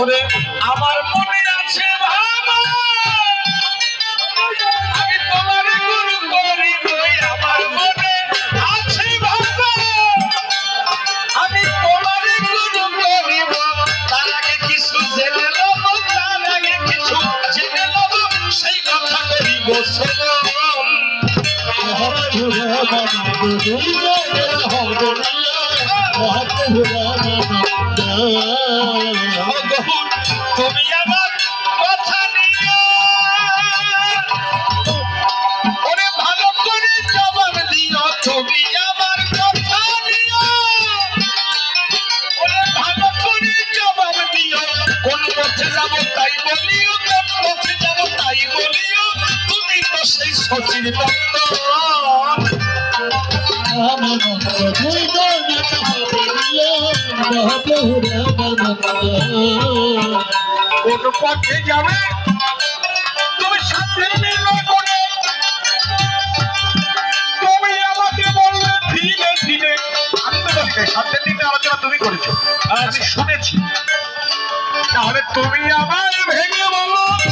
ওরে আমার মনে আছে ভাবা আমি তোমার গুরু করি বই আমার মনে আছে ভাবা আমি তোমার গুরু করিব তার আগে কিছু জেনে লব তার আগে কিছু জেনে লব সেই কথা করিব শ্রবণ মহাপ্রভু রামানন্দ কোন পথে যাবে? তুমি সাথে নির্ণয় করে। তুমি আমাকে বললে ধীরে ধীরে। আমি তো সাথে দিনে আলোচনা তুমি করেছ। আমি শুনেছি। তাহলে তুমি আমার ভেঙে বলো।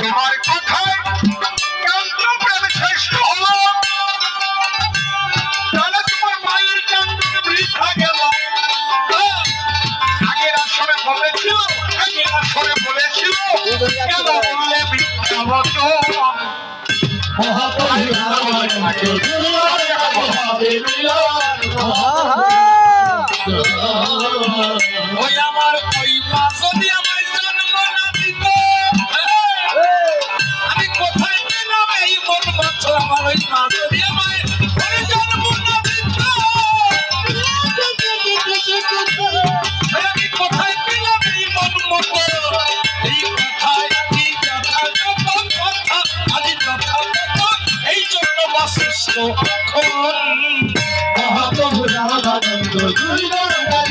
তোমার কথায় কান্তপ্রেম শ্রেষ্ঠ হলো তাহলে তোমার মায়ের কান্দন বৃথা গেল হ্যাঁ, আগের আসরে বলেছিল আগের আসরে বলেছিল কেন বললে মিথ্যা বচন মহাপ্রভু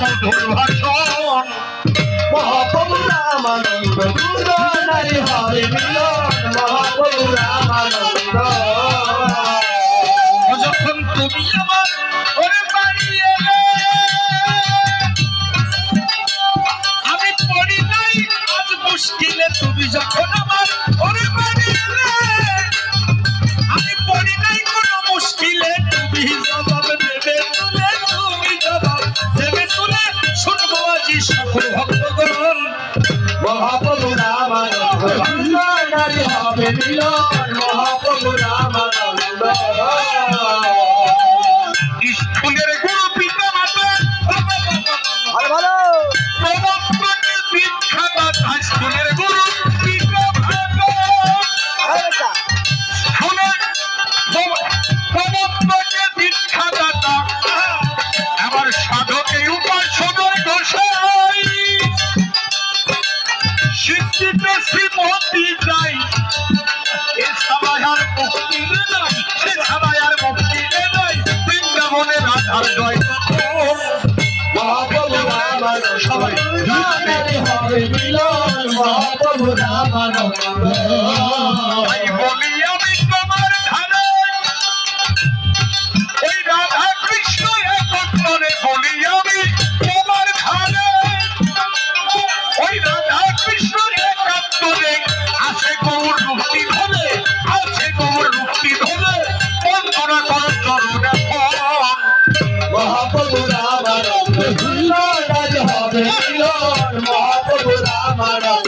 মধুর ভাষণ মহাপ্রভু রামানন্দ দুর্গ নারী হরে মিলন। মহাপ্রভু রামানন্দ। যখন তুমি আমার মিলন মহাপ্রভু রামা মিলন মহাপ্রভু রাম महाप्रभु राम राम।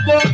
Bye.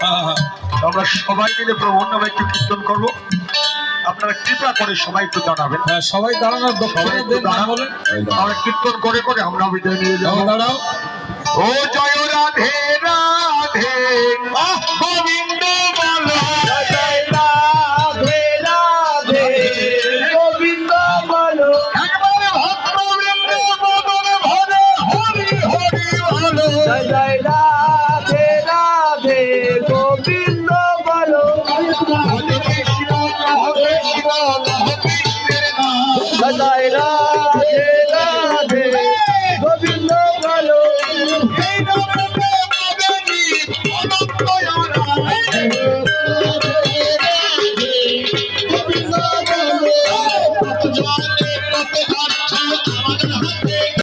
হ্যাঁ, হ্যাঁ, হ্যাঁ। কীর্তন করব। আপনারা কৃপা করে সবাই একটু দাঁড়াবেন। সবাই দাঁড়ানোর সবাই একটু দাঁড়াবেন আমরা কীর্তন করে করে আমরা বিদায় নিয়ে যাব। দাঁড়াও। ও জয় রাধে রাধে। যায়